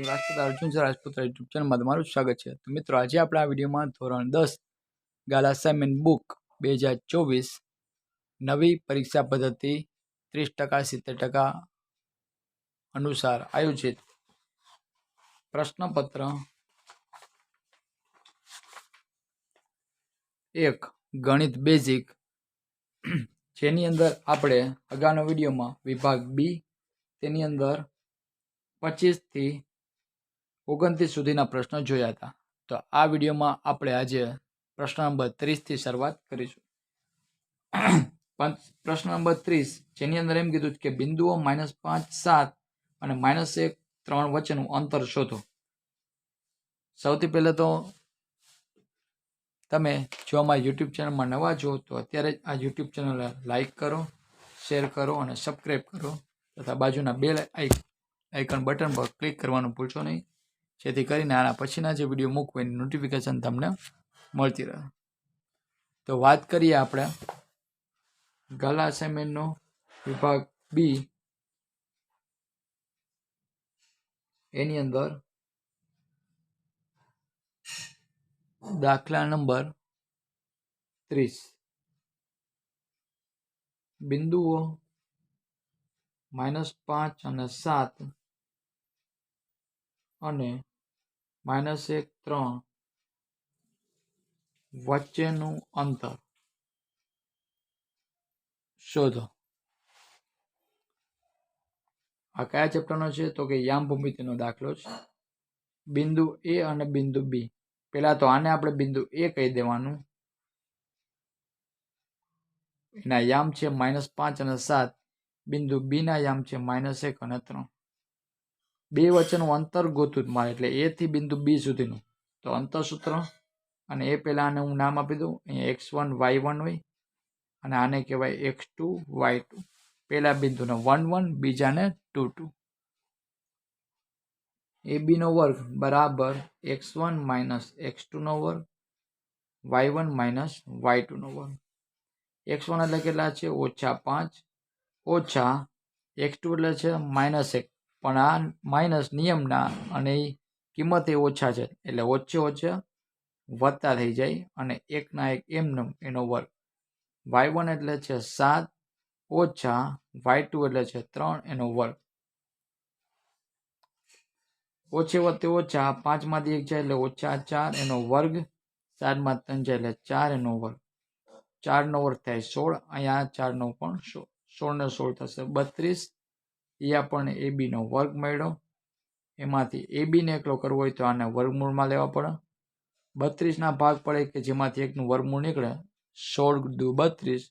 છું Rajput Arjun sir Rajput YouTube ચેનલમાં તમારું સ્વાગત છે. તો મિત્રો, આજે આપણે આ વિડીયોમાં ધોરણ દસ ગાલા અસાઇનમેન્ટ બુક બે હજાર ચોવીસ નવી પરીક્ષા પદ્ધતિ ત્રીસ ટકા, સિત્તેર ટકા અનુસાર આયોજિત પ્રશ્નપત્ર એક ગણિત બેઝિક જેની અંદર આપણે અગાઉના વિડીયોમાં વિભાગ બી તેની અંદર પચીસથી ઓગણત્રીસ સુધીના પ્રશ્નો જોયા હતા. તો આ વિડીયોમાં આપણે આજે પ્રશ્ન નંબર ત્રીસથી શરૂઆત કરીશું. પાંચ પ્રશ્ન નંબર ત્રીસ, જેની અંદર એમ કીધું કે બિંદુઓ માઇનસ પાંચ, સાત અને માઇનસ એક, ત્રણ વચ્ચેનું અંતર શોધો. સૌથી પહેલાં તો તમે જો અમારી યુટ્યુબ ચેનલમાં નવા છો, તો અત્યારે આ યુટ્યુબ ચેનલ લાઈક કરો, શેર કરો અને સબસ્ક્રાઈબ કરો. તથા બાજુના બે આઇકન બટન પર ક્લિક કરવાનું ભૂલશો નહીં. જેથી કરીને આના પછીના જે વીડિયો મૂકું એની નોટિફિકેશન તમને મળતી રહે. તો વાત કરીએ આપણે ગલા અસાઇનમેન્ટનો વિભાગ બી. એની અંદર દાખલા નંબર ત્રીસ. બિંદુઓ માઇનસ પાંચ અને સાત અને માઇનસ એક, ત્રણ. વચ્ચેનું અંતર. શોધો. આ કયા ચેપ્ટરનો છે? તો કે યામ ભૂમિતિનો દાખલો છે. બિંદુ એ અને બિંદુ બી. પેલા તો આને આપણે બિંદુ એ કહી દેવાનું. એના યામ છે માઇનસ પાંચ અને સાત. બિંદુ બી ના યામ છે માઇનસ એક અને ત્રણ. બે વચ્ચેનું અંતર ગોતું મારે, એટલે એ થી બિંદુ બી સુધીનું. તો અંતર સૂત્ર અને એ પહેલાં આને હું નામ આપી દઉં. અહીંયા એક્સ વન, વાય વન હોય, અને આને કહેવાય એક્સ ટુ, વાય ટુ. પહેલા બિંદુને વન વન, બીજાને ટુ ટુ. એ બીનો વર્ગ બરાબર એક્સ વન માઇનસ એક્સ ટુનો વર્ગ, વાય વન માઇનસ વાય ટુનો વર્ગ. એક્સ વન એટલે કેટલા છે? ઓછા પાંચ. ઓછા એક્સ ટુ એટલે છે માઇનસ એક. પણ આ માઇનસ નિયમના અને એ કિંમત ઓછા છે. એટલે ઓછે ઓછે વધતા થઈ જાય અને એકના એક એમનો એનો વર્ગ. વાય વન એટલે છે સાત, ઓછા વાય ટુ એટલે છે ત્રણ, એનો વર્ગ. ઓછે વત્તે ઓછા પાંચમાંથી એક છે એટલે ઓછા ચાર, એનો વર્ગ. ચારમાં ત્રણ છે એટલે ચાર, એનો વર્ગ. ચારનો વર્ગ થાય સોળ, અહીંયા ચારનો પણ સોળ સોળને સોળ થશે બત્રીસ. એ આપણને એ બીનો વર્ગ મળ્યો. એમાંથી એ બીને એકલો કરવો હોય તો આને વર્ગમૂળમાં લેવા પડે. બત્રીસના ભાગ પડે કે જેમાંથી એકનું વર્ગમૂળ નીકળે સોળ દુ બત્રીસ,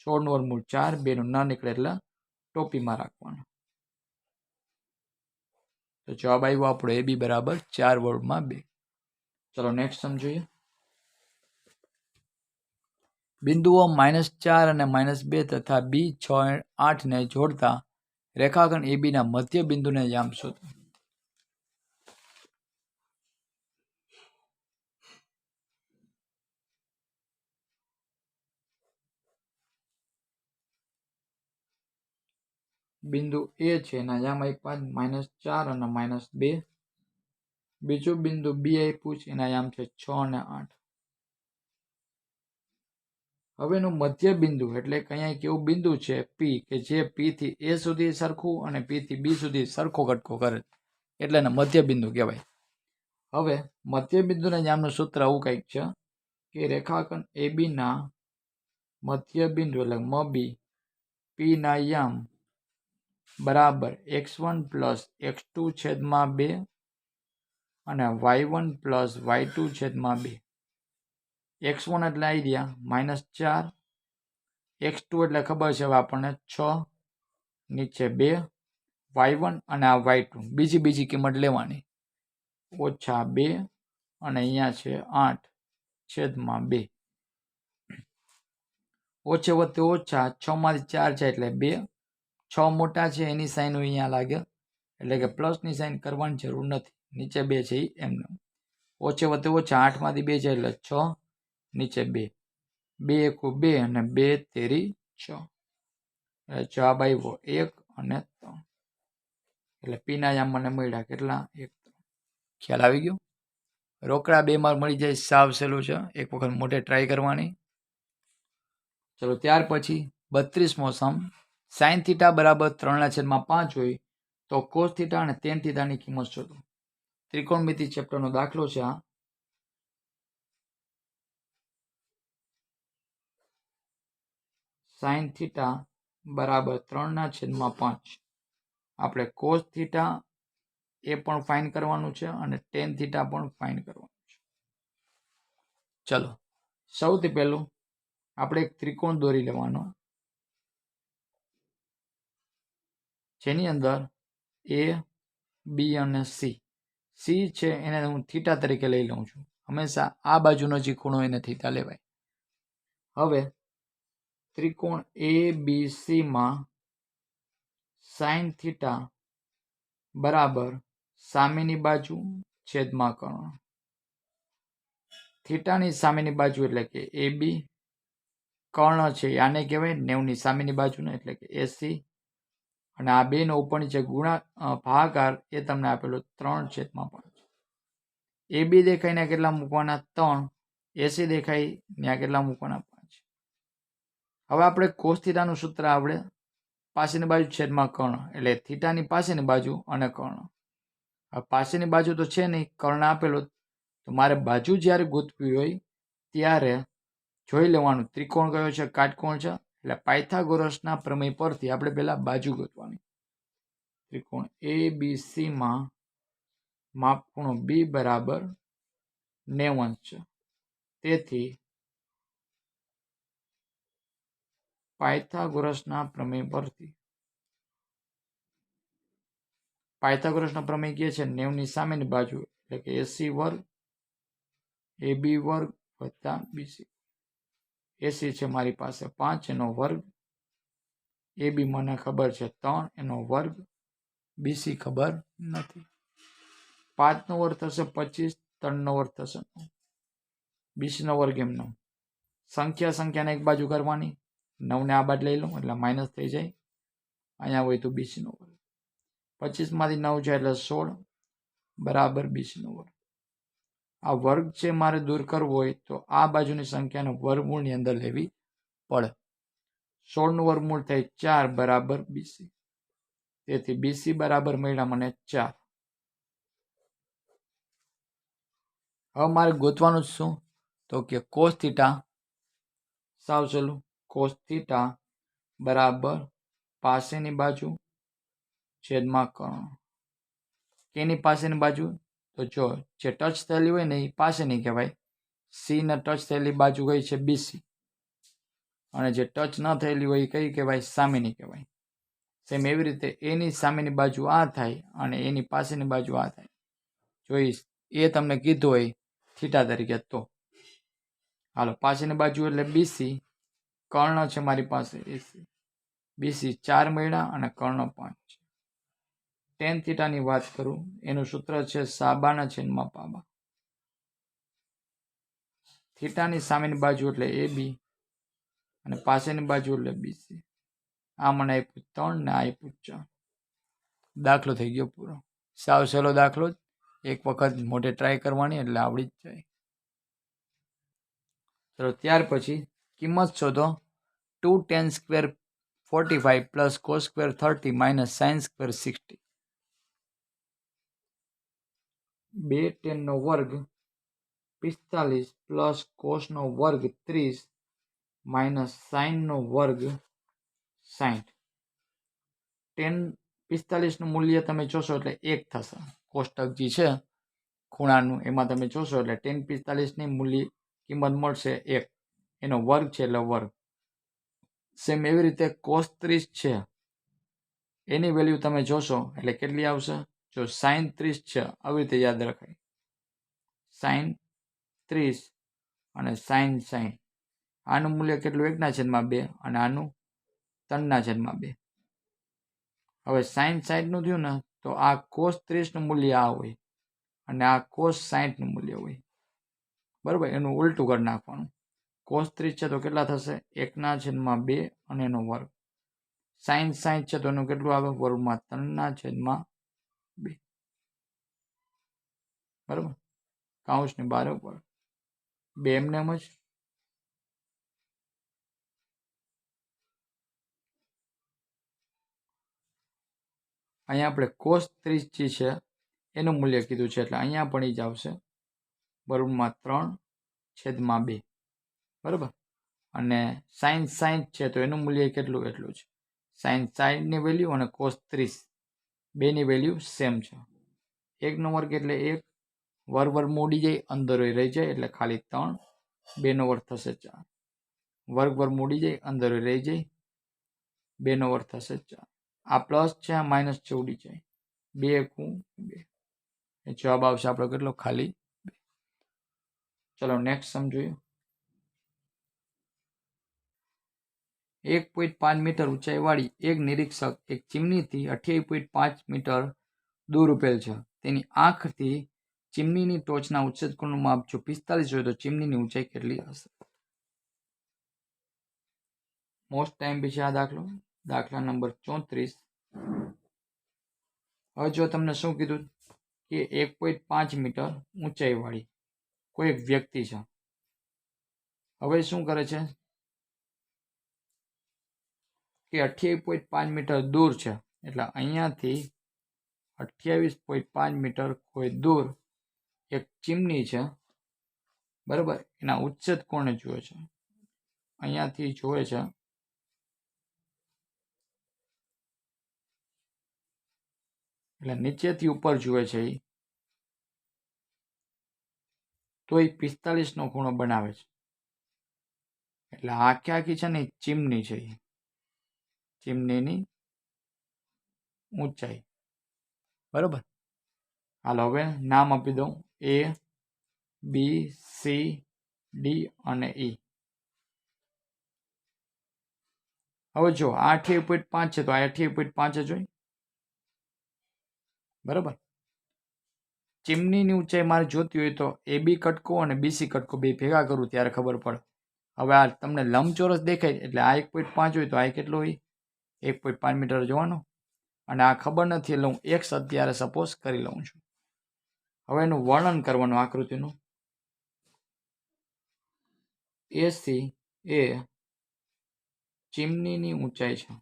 સોળનું વર્ગમૂળ ચાર, બેનું ના નીકળે એટલે ટોપીમાં રાખવાનું. તો જવાબ આવ્યો આપણો એ બી બરાબર ચાર વર્ગમાં બે. ચલો નેક્સ્ટ સમજીએ બિંદુઓ માઇનસ ચાર અને માઇનસ બે તથા બી છ આઠને જોડતા રેખાખંડ એ બીના મધ્ય બિંદુને યામ શોધો. બિંદુ એ છે, એના યામ આપ્યા માઇનસ ચાર અને માઇનસ બે. બીજું બિંદુ બી આપ્યું છે એના યામ છે છ અને આઠ. હવેનું મધ્ય બિંદુ એટલે અહીંયા એક એવું બિંદુ છે પી કે જે પી થી એ સુધી સરખું અને પી થી બી સુધી સરખો ઘટકો કરે. એટલે એને મધ્ય બિંદુ કહેવાય. હવે મધ્ય બિંદુના નામનું સૂત્ર આવું કંઈક છે કે રેખાખંડ એ બીના મધ્ય બિંદુ એટલે મ બી પી ના યામ બરાબર X one plus X two છેદમાં બે અને Y one plus Y two છેદમાં બે. એક્સ વન એટલે આવી ગયા માઇનસ ચાર. એક્સ ટુ એટલે ખબર છે હવે આપણને છ, નીચે બે વાય વન અને આ વાય ટુ બીજી બીજી કિંમત લેવાની. ઓછા બે અને અહીંયા છે આઠ, છેદમાં બે. ઓછે વત્તે ઓછા છ માંથી ચાર છે એટલે બે. છ મોટા છે, એની સાઈન અહીંયા લાગે. એટલે કે પ્લસની સાઈન કરવાની જરૂર નથી. નીચે બે છે એ એમને. ઓછે વત્તે ઓછા આઠમાંથી બે છે એટલે છ. નીચે બે. બે એકુ બે અને બે તેરી છ. એટલે જવાબ આવ્યો એક અને ત્રણ. એટલે પીના આમ મને મળ્યા કેટલા? એક ખ્યાલ આવી ગયો? રોકડા બે માર્ક મળી જાય, સાવ સહેલું છે. એક વખત મોટે ટ્રાય કરવાની. ચલો, ત્યાર પછી બત્રીસમો સમ સાઇન થીટા બરાબર ત્રણના છેદમાં પાંચ હોય તો કોસ થીટા અને તેન થીટાની કિંમત શોધો. ત્રિકોણમિતિ ચેપ્ટરનો દાખલો છે આ. સાઇન થીટા બરાબર ત્રણના છેદમાં પાંચ. આપણે કોસ થીટા એ પણ ફાઇન કરવાનું છે અને ટેન થીટા પણ ફાઇન કરવાનું છે. ચલો, સૌથી પહેલું આપણે એક ત્રિકોણ દોરી લેવાનો. જેની અંદર એ બી અને સી સી છે એને હું થીટા તરીકે લઈ લઉં છું. હંમેશા આ બાજુનો જે ખૂણો એને થીટા લેવાય. હવે ત્રિકોણ એ બી સીમાં સાઇન થીટા બરાબર સામેની બાજુ છેદમાં કર્ણ. થીટાની સામેની બાજુ એટલે કે એ બી કર્ણ છે, આને કહેવાય નેવની સામેની બાજુને એટલે કે એસી અને આ બેનો પણ જે ગુણા ભાગાકાર એ તમને આપેલો ત્રણ છેદમાં પાંચ એ બી દેખાય ને કેટલા મૂકવાના? ત્રણ. એસી દેખાય ત્યાં કેટલા મૂકવાના? હવે આપણે કોસ થીટાનું સૂત્ર આપણે પાસેની બાજુ છેદમાં કર્ણ. એટલે થીટાની પાસેની બાજુ અને કર્ણ. હવે પાસેની બાજુ તો છે નહીં, કર્ણ આપેલો તો મારે બાજુ જ્યારે ગોતવી હોય, ત્યારે જોઈ લેવાનું. ત્રિકોણ કયો છે? કાટકોણ છે? એટલે પાયથાગોરસના પ્રમેય પરથી આપણે પહેલાં બાજુ ગોતવાની. ત્રિકોણ એ બી સીમાં માપ ખૂણો બી બરાબર નેવું છે. તેથી પાયથાગોરસના પ્રમેય પરથી. પાયથાગોરસનો પ્રમેય કહે છે, નેવની સામેની બાજુ એટલે કે એસી વર્ગ એ બી વર્ગ વત્તા બીસી એસી છે મારી પાસે પાંચ, એનો વર્ગ. એ બી મને ખબર છે ત્રણ, એનો વર્ગ. બીસી ખબર નથી. પાંચનો વર્ગ થશે પચીસ, ત્રણનો વર્ગ થશે નવ. બીસીનો વર્ગ એમનો. સંખ્યા સંખ્યાને એક બાજુ કરવાની. નવને આ બાદ લઈ લઉં, એટલે માઇનસ થઈ જાય. અહીંયા હોય તો બીસીનો વર્ગ. પચીસમાંથી નવ જાય એટલે સોળ, બરાબર બીસીનો વર્ગ. આ વર્ગ છે મારે દૂર કરવો હોય તો આ બાજુની સંખ્યાને વર્ગમૂળની અંદર લેવી પડે. સોળનું વર્ગમૂળ થાય ચાર, બરાબર બીસી. તેથી બીસી બરાબર મળ્યા મને ચાર. હવે મારે ગોતવાનું શું? તો કે કોસ થીટા સાવ ચલું. કોસ થીટા બરાબર પાસેની બાજુ છેદમાં કર્ણ કેની પાસેની બાજુ? તો જો જે ટચ થયેલી હોય ને એ પાસેની કહેવાય. સી ને ટચ થયેલી બાજુ કઈ છે બીસી અને જે ટચ ન થયેલી હોય એ કઈ કહેવાય? સામેની કહેવાય. સેમ એવી રીતે એની સામેની બાજુ આ થાય અને એની પાસેની બાજુ આ થાય. જોઈશ એ તમને કીધું હોય થીટા તરીકે, તો. હાલો, પાસેની બાજુ એટલે બીસી કર્ણ છે મારી પાસે એસી બીસી ચાર મળ્યા અને કર્ણ પાંચ ટેન થીટાની વાત કરું, એનું સૂત્ર છે સાબાના છેદમાં પાબા. થીટાની સામેની બાજુ એટલે એ બી અને પાસેની બાજુ એટલે બીસી આ મને આપ્યું ત્રણ ને આ આપ્યું ચાર. દાખલો થઈ ગયો પૂરો. સાવ સહેલો દાખલો જ. એક વખત મોઢે ટ્રાય કરવાની એટલે આવડી જ જાય. ત્યાર પછી કિંમત શોધો. Two tan square forty five plus cos square thirty minus sine square sixty બે ટેનનો વર્ગ પિસ્તાલીસ પ્લસ કોસનો વર્ગ ત્રીસ માઇનસ સાઇનનો વર્ગ સાઠ ટેન પિસ્તાલીસનું મૂલ્ય તમે જોશો એટલે એક થશે. કોષ્ટક જે છે, ખૂણાનું, એમાં તમે જોશો એટલે ટેન પિસ્તાલીસની મૂલ્ય કિંમત મળશે એક. એનો વર્ગ છે, એટલે વર્ગ. સેમ એવી રીતે કોસ ત્રીસ છે. એની વેલ્યુ તમે જોશો, એટલે કેટલી આવશે? જો સાઈન ત્રીસ છે, આવી રીતે યાદ રખાય. સાઈન ત્રીસ અને સાઈન સાઈન આનું મૂલ્ય કેટલું? એકના છેદમાં બે અને આનું ત્રણના છેદમાં બે. હવે સાઈન સાઈઠનું થયું ને, તો આ કોસ ત્રીસનું મૂલ્ય આ હોય અને આ કોસ સાઈઠનું મૂલ્ય હોય. બરાબર? એનું ઉલટું કરી નાખવાનું. કોસ ત્રીસ છે તો કેટલા થશે? એકના છેદમાં બે અને એનો વર્ગ. સાઈન સાઈઠ છે તો એનું કેટલું આવે? વર્ગમાં ત્રણના છેદમાં બે. બરાબર? કાઉન્સની બાર ઉપર. બે એમને એમ જ? અહીંયા આપણે કોસ ત્રીસ જે છે, એનું મૂલ્ય કીધું છે, એટલે અહીંયા પણ એ જ આવશે. બરોબરમાં ત્રણ, છેદમાં બે. બરાબર? અને સાઇન સાઇન છે તો એનું મૂલ્ય કેટલું? એટલું છે સાઇન સાઇનની વેલ્યુ અને કોસ ત્રીસ. બેની વેલ્યુ સેમ છે. એકનો વર્ગ એટલે એક. વર વર મોડી જાય, અંદર રહી જાય એટલે ખાલી ત્રણ. બેનો વર્ગ થશે ચાર. વર્ગ વર મોડી જાય, અંદર રહી જાય. બેનો વર્ગ થશે ચાર. આ પ્લસ છે, આ માઇનસ છે ઉડી જાય. બે એકું બે. જવાબ આવશે આપણો કેટલો? ખાલી ચલો નેક્સ્ટ સમજોયું એક પોઈન્ટ પાંચ મીટર ઊંચાઈવાળી એક નિરીક્ષક એક ચીમનીથી અઠ્યાવીસ પોઈન્ટ પાંચ મીટર દૂર ઉભેલ છે. તેની આંખથી ચીમનીની ટોચના ઉચ્ચકોણનું માપ જો પિસ્તાલીસ હોય તો ચીમનીની ઊંચાઈ કેટલી હશે? મોસ્ટ ટાઈમ પછી આ દાખલો? દાખલા નંબર ચોત્રીસ. હવે જો તમને શું કીધું? કે એક પોઈન્ટ પાંચ મીટર ઊંચાઈવાળી કોઈ એક વ્યક્તિ છે. હવે શું કરે છે? કે અઠ્યાવીસ પોઈન્ટ પાંચ મીટર દૂર છે. એટલે અહીંયાથી અઠ્યાવીસ પોઈન્ટ પાંચ મીટર કોઈ દૂર એક ચીમની છે. બરાબર? એના ઉચ્છેદ કોણે જુએ છે? અહીંયાથી જુએ છે. એટલે નીચેથી ઉપર જુએ છે એ તો એ પિસ્તાલીસનો ખૂણો બનાવે છે. એટલે આખે આખી છે ને ચીમની છે એ ચીમનીની ઊંચાઈ. બરોબર? હાલો, હવે નામ આપી દઉં. એ, બી, સી, ડી અને ઈ. હવે જો, આ અઠ્યાવીસ પોઈન્ટ પાંચ છે, તો આ અઠ્યાવીસ પોઈન્ટ પાંચ જ હોય. બરાબર? ચીમનીની ઊંચાઈ મારે જોતી હોય તો એ બી કટકો અને બીસી કટકો બે ભેગા કરું ત્યારે ખબર પડે. હવે આ તમને લંબચોરસ દેખાય, એટલે આ એક પોઈન્ટ પાંચ હોય તો આ કેટલો હોય? એક પોઈન્ટ પાંચ મીટર જોવાનું. અને આ ખબર નથી એટલે હું એક્સ અત્યારે સપોઝ કરી લઉં છું. હવે એનું વર્ણન કરવાનું આકૃતિનું. એસી એ ચીમનીની ઊંચાઈ છે.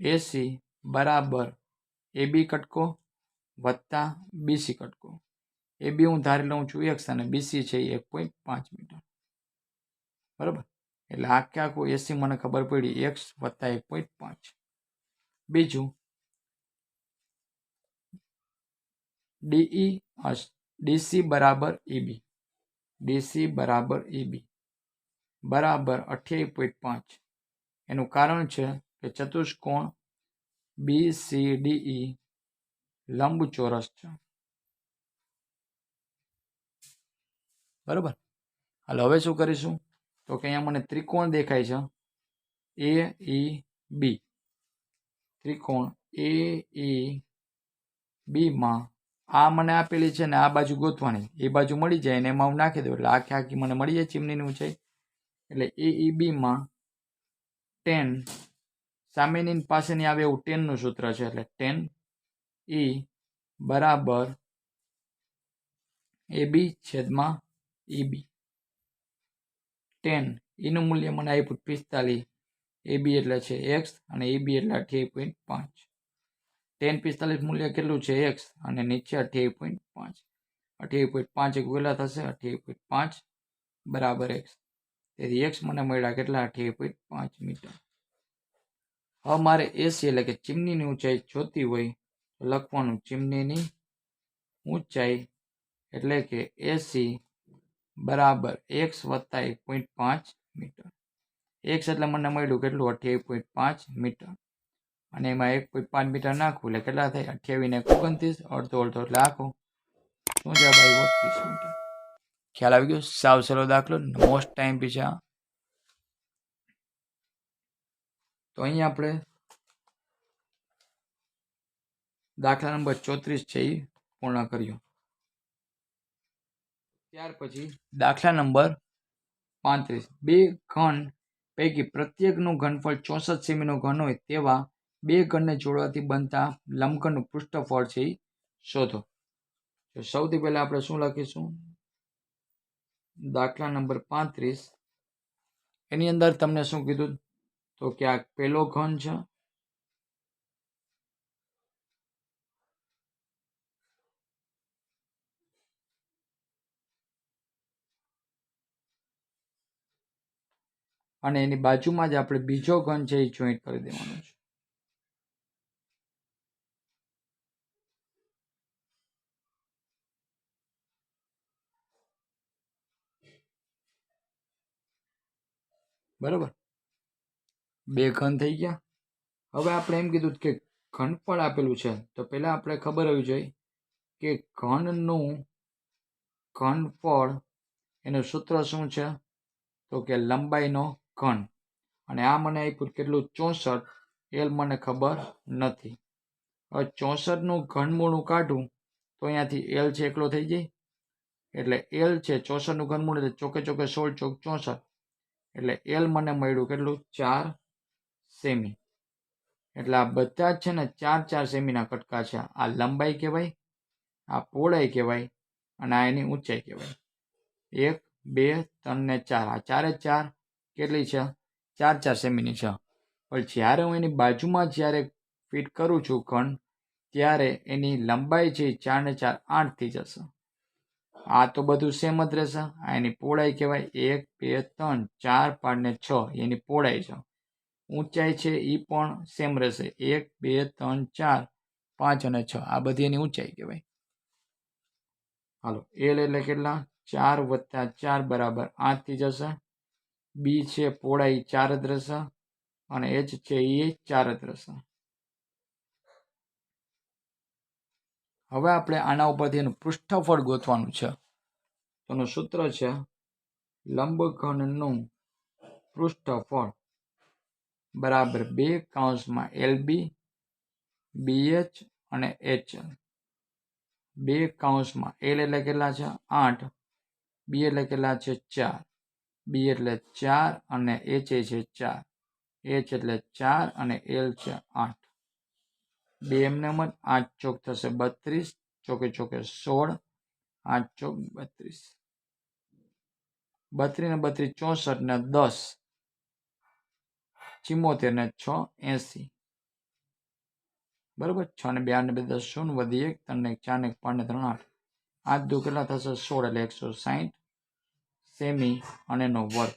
એસી બરાબર એ બી કટકો વત્તા બીસી કટકો. એ બી હું ધારી લઉં છું એક્સ અને બીસી છે એક પોઈન્ટ પાંચ મીટર. બરાબર? એટલે આખે આખું એસી મને ખબર પડી, એક્સ વત્તા એક પોઈન્ટ પાંચ. બીજું, ડીઈ ડીસી બરાબર ઈબી. ડીસી બરાબર ઈબી. બરાબર અઠ્યાવીસ પોઈન્ટ પાંચ. એનું કારણ છે કે ચતુષ્કોણ બી, સી, ડીઈ લંબચોરસ છે. બરાબર? હાલ, હવે શું કરીશું? તો કે અહીંયા મને ત્રિકોણ દેખાય છે. એ ઈ બી ત્રિકોણ એ ઈ બીમાં આ મને આપેલી છે ને આ બાજુ ગોતવાની. એ બાજુ મળી જાય ને એમાં હું નાખી દઉં. એટલે આખી આખી મને મળી જાય ચીમનીની ઊંચાઈ એટલે એ ઈ બીમાં ટેન સામેની પાસેની આવે એવું ટેનનું સૂત્ર છે. એટલે ટેન ઈ બરાબર એ બી છેદમાં ઈ બી ટેન એનું મૂલ્ય મને આપ્યું પિસ્તાલીસ. એ બી એટલે છે એક્સ અને એ બી એટલે અઠ્યાવી પોઈન્ટ પાંચ. ટેન પિસ્તાલીસ મૂલ્ય કેટલું છે એક્સ અને નીચે અઠ્યાવી પોઈન્ટ પાંચ. અઠ્યાવી પોઈન્ટ પાંચ એક વેલા થશે અઠ્યાવી પોઈન્ટ પાંચ બરાબર એક્સ તેથી એક્સ મને મળ્યા કેટલા? અઠ્યાવી પોઈન્ટ પાંચ મીટર. હવે મારે એસી એટલે કે ચીમનીની ઊંચાઈ જોતી હોય, તો લખવાનું ચીમનીની ઊંચાઈ એટલે કે એસી બરાબર એક્સ વત્તા એક પોઈન્ટ પાંચ મીટર. એક્સ એટલે મને મળ્યું કેટલું? અઠ્યાવીસ પોઈન્ટ પાંચ મીટર. અને એમાં એક પોઈન્ટ પાંચ મીટર નાખવું એટલે કેટલા થાય? અઠ્યાવીસ ને ઓગણત્રીસ, અડધો અડધો એટલે આખો. શું જવાબ આવ્યો? ત્રીસ મીટર. ખ્યાલ આવી ગયો? સાવ સહેલો દાખલો. મોસ્ટ ટાઈમ પીછા તો અહીંયા આપણે દાખલા નંબર ચોત્રીસ છે એ પૂર્ણ કર્યો. ત્યાર પછી દાખલા નંબર પાંત્રીસ. બે ઘન પૈકી પ્રત્યેકનું ઘનફળ ચોસઠ સેમીનો ઘન હોય તેવા બે ઘનને જોડવાથી બનતા લંબઘનનું પૃષ્ઠફળ છે એ શોધો. તો સૌથી પહેલા આપણે શું લખીશું? દાખલા નંબર પાંત્રીસ. એની અંદર તમને શું કીધું? તો કે આ પેલો ઘન છે. અને એની બાજુમાં જ આપણે બીજો ઘન છે એ જોઈન્ટ કરી દેવાનો છે. બરાબર? બે ઘન થઈ ગયા. હવે આપણે એમ કીધું કે ઘનફળ આપેલું છે. તો પહેલા આપણે ખબર હોવી જોઈએ કે ઘનનું ઘનફળ એનું સૂત્ર શું છે? તો કે લંબાઈનો ઘન. અને આ મને આપ્યું કેટલું? ચોસઠ. એલ મને ખબર નથી. હવે ચોસઠનું ઘનમૂળું કાઢું તો અહીંયાથી એલ છે એકલો થઈ જાય. એટલે એલ છે ચોસઠનું ઘનમૂળ એટલે ચોકે ચોકે સોળ ચોક ચોસઠ. એટલે એલ મને મળ્યું કેટલું? ચાર સેમી. એટલે આ બધા જ છે ને ચાર ચાર સેમીના કટકા છે. આ લંબાઈ કહેવાય, આ પહોળાઈ કહેવાય, અને આ એની ઊંચાઈ કહેવાય. એક, બે, ત્રણ ને ચાર. આ ચારે ચાર કેટલી છે? ચાર ચાર સેમીની છે. પણ જ્યારે હું એની બાજુમાં જ્યારે ફિટ કરું છું ખંડ ત્યારે એની લંબાઈ છે ચાર ને ચાર આઠ થઈ જશે. આ તો બધું સેમ જ રહેશે. આ એની પહોળાઈ કહેવાય એક, બે, ત્રણ, ચાર, પાંચ ને છ એની પહોળાઈ છે. ઊંચાઈ છે એ પણ સેમ રહેશે. એક, બે, ત્રણ, ચાર, પાંચ અને છ. આ બધી એની ઊંચાઈ કહેવાય. હાલો એલ એટલે કેટલા? ચાર વત્તા ચાર બરાબર આઠ થઈ જશે. બી છે પહોળાઈ ચાર રહેશે અને એચ છે એ ચાર રહેશે હવે આપણે આના ઉપરથી એનું પૃષ્ઠફળ ગોતવાનું છે. તેનું સૂત્ર છે લંબઘનનું પૃષ્ઠફળ બરાબર બે કાઉન્સમાં એલ બી બીએચ અને એચ. બે કાઉન્સમાં એલ એટલે કેટલા છે? આઠ. બી એટલે કેટલા છે? ચાર. બી એટલે ચાર અને એચ એ છે ચાર. એચ એટલે ચાર અને એલ છે આઠ. બે એમને જ આઠ ચોક થશે બત્રીસ, ચોકે ચોકે સોળ, આઠ ચોક બત્રીસ. બત્રીસ ને બત્રીસ ચોસઠ ને દસ. ચિમોતેર ને છ એસી. બરાબર? છ ને બે ને બે દસ શૂન્ય વધી એક, ત્રણ ને ચાર ને પાંચ ને ત્રણ આઠ. આઠ દુ કેટલા થશે? સોળ એટલે એકસો સાહીઠ સેમી અને એનો વર્ગ.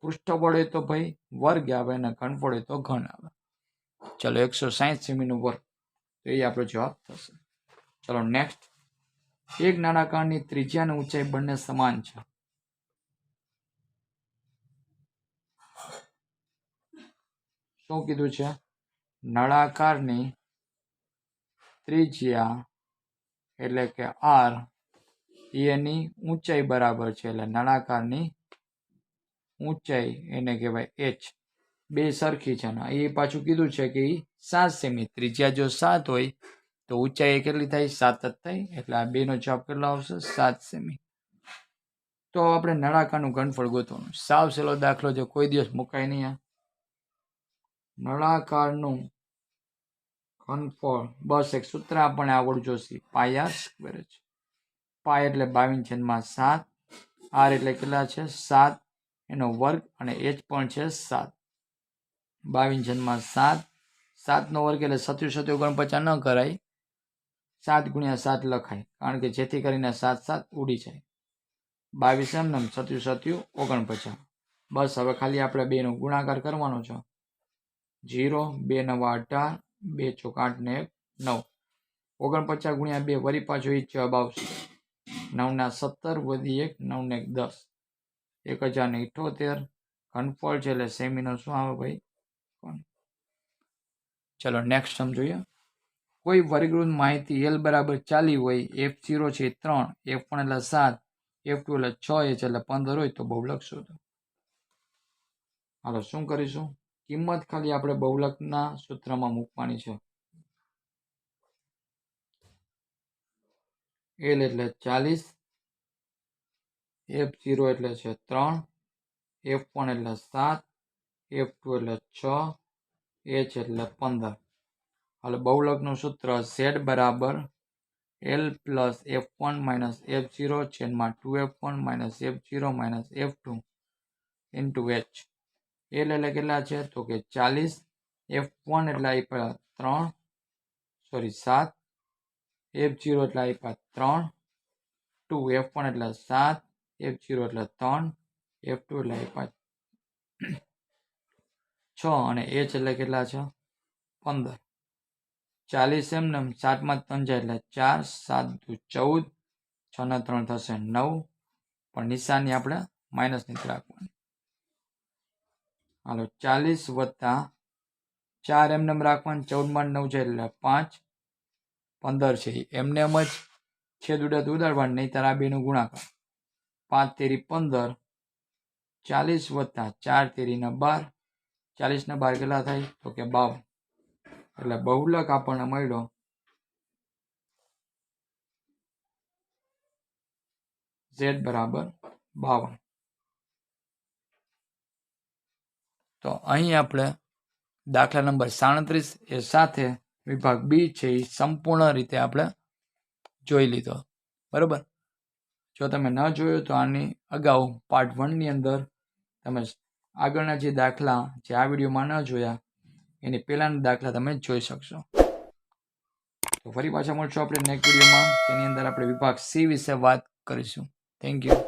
પૃષ્ઠબળ હોય તો ભાઈ વર્ગ આવે અને ઘનફળ હોય તો ઘન આવે. ચલો એકસો સાહીઠ સેમીનો વર્ગ. તો એ આપણો જવાબ થશે. ચલો નેક્સ્ટ એક નાણાકારની ત્રિજ્યા અને ઊંચાઈ બંને સમાન છે. શું કીધું છે? નળાકારની ત્રિજ્યા એટલે કે આર એની ઊંચાઈ બરાબર છે એટલે નળાકારની ઊંચાઈ એને કહેવાય એચ બે સરખી છે ને એ પાછું કીધું છે કે એ સાત સેમી ત્રિજ્યા જો સાત હોય તો ઊંચાઈ કેટલી થાય? સાત જ થાય. એટલે આ બેનો જવાબ કેટલો આવશે? સાત સેમી. તો આપણે નળાકારનું ઘનફળ ગોતવાનું. સાવ સહેલો દાખલો છે. કોઈ દિવસ મુકાય નહીં આ. નળાકારનું ઘનફળ બસ એક સૂત્ર આપણને આવડવું જોશે. પાયા સ્ક્વેર છે પાય એટલે બાવીસ છેદમાં સાત, આર એટલે કેટલા છે? સાત. એનો વર્ગ અને એચ પણ છે સાત. બાવીસ છેદમાં સાત. સાતનો વર્ગ એટલે સત્યુ સત્યુ ઓગણપચાસ ન કરાય. સાત ગુણ્યા સાત લખાય. કારણ કે જેથી કરીને સાત સાત ઉડી જાય. બાવીસ એમ નમ સત્યુ સત્યુ ઓગણપચાસ. બસ હવે ખાલી આપણે બેનો ગુણાકાર કરવાનો છે. જીરો, બે નવા અઢાર, બે ચોક આઠ ને એક, નવ. ઓગણપચાસ ગુણ્યા બે વરી પાછો એ જવાબ આવશે. નવના સત્તર વધી એક, નવને એક દસ. એક હજાર ને ઇઠોતેર. ઘનફળ છે એટલે સેમીનો શું આવે ભાઈ? ચલો નેક્સ્ટ સમ જોઈએ. કોઈ વર્ગૃત માહિતી એલ બરાબર ચાલી હોય એફ ઝીરો છે ત્રણ એફ વન એટલે સાત એફ ટુ એટલે છ એચ એટલે પંદર હોય તો બહુલક શોધો હાલો, શું કરીશું? કિંમત ખાલી આપણે બહુલકના સૂત્રમાં મૂકવાની છે. એલ એટલે ચાલીસ એફ ઝીરો એટલે છે ત્રણ એફ વન એટલે સાત એફ ટુ એટલે છ એચ એટલે પંદર. એટલે બહુલકનું સૂત્ર ઝેડ બરાબર L plus F one minus F zero છેદમાં two F one minus F zero minus F two into H L એટલે કેટલા છે? તો કે ચાલીસ એફ વન એટલે ત્રણ સોરી સાત એફ જીરો એટલે આપ્યા ત્રણ. ટુ એફ વન એટલે સાત. એફ જીરો એટલે ત્રણ. એફ ટુ એટલે આપ્યા છ. અને એચ એટલે કેટલા છે? પંદર. ચાલીસ એમ ને સાતમાં ત્રણ જાય એટલે ચાર, સાત દુ ચૌદ. છ ને ત્રણ થશે નવ. પણ નિશાની આપણે માઇનસની નથી રાખવાની. હાલો, ચાલીસ વત્તા ચાર એમ નેમ રાખવાનું. ચૌદમાં નવ છે એટલે પાંચ. પંદર છે. એમને એમ જ છેદ ઉડે તો ઉડાડવાનું નહીં તારા બેનું ગુણાકાર. પાંચ તેરી પંદર, ચાલીસ વત્તા ચાર તેરીના બાર. ચાલીસના બાર કેટલા થાય? તો કે બાવન. એટલે બહુલક આપણને મળ્યો. ઝેડ બરાબર બાવન. તો અહીં આપણે દાખલા નંબર સાડત્રીસ એ સાથે વિભાગ બી છે, એ સંપૂર્ણ રીતે આપણે જોઈ લીધો. બરાબર? જો તમે ન જોયો તો આની અગાઉ પાર્ટ વનની અંદર તમે આગળના જે દાખલા જે આ વિડીયોમાં ન જોયા, એની પહેલાંના દાખલા તમે જોઈ શકશો. તો ફરી પાછા મળશું આપણે નેક્સ્ટ વિડીયોમાં તેની અંદર આપણે વિભાગ સી વિશે વાત કરીશું. Thank you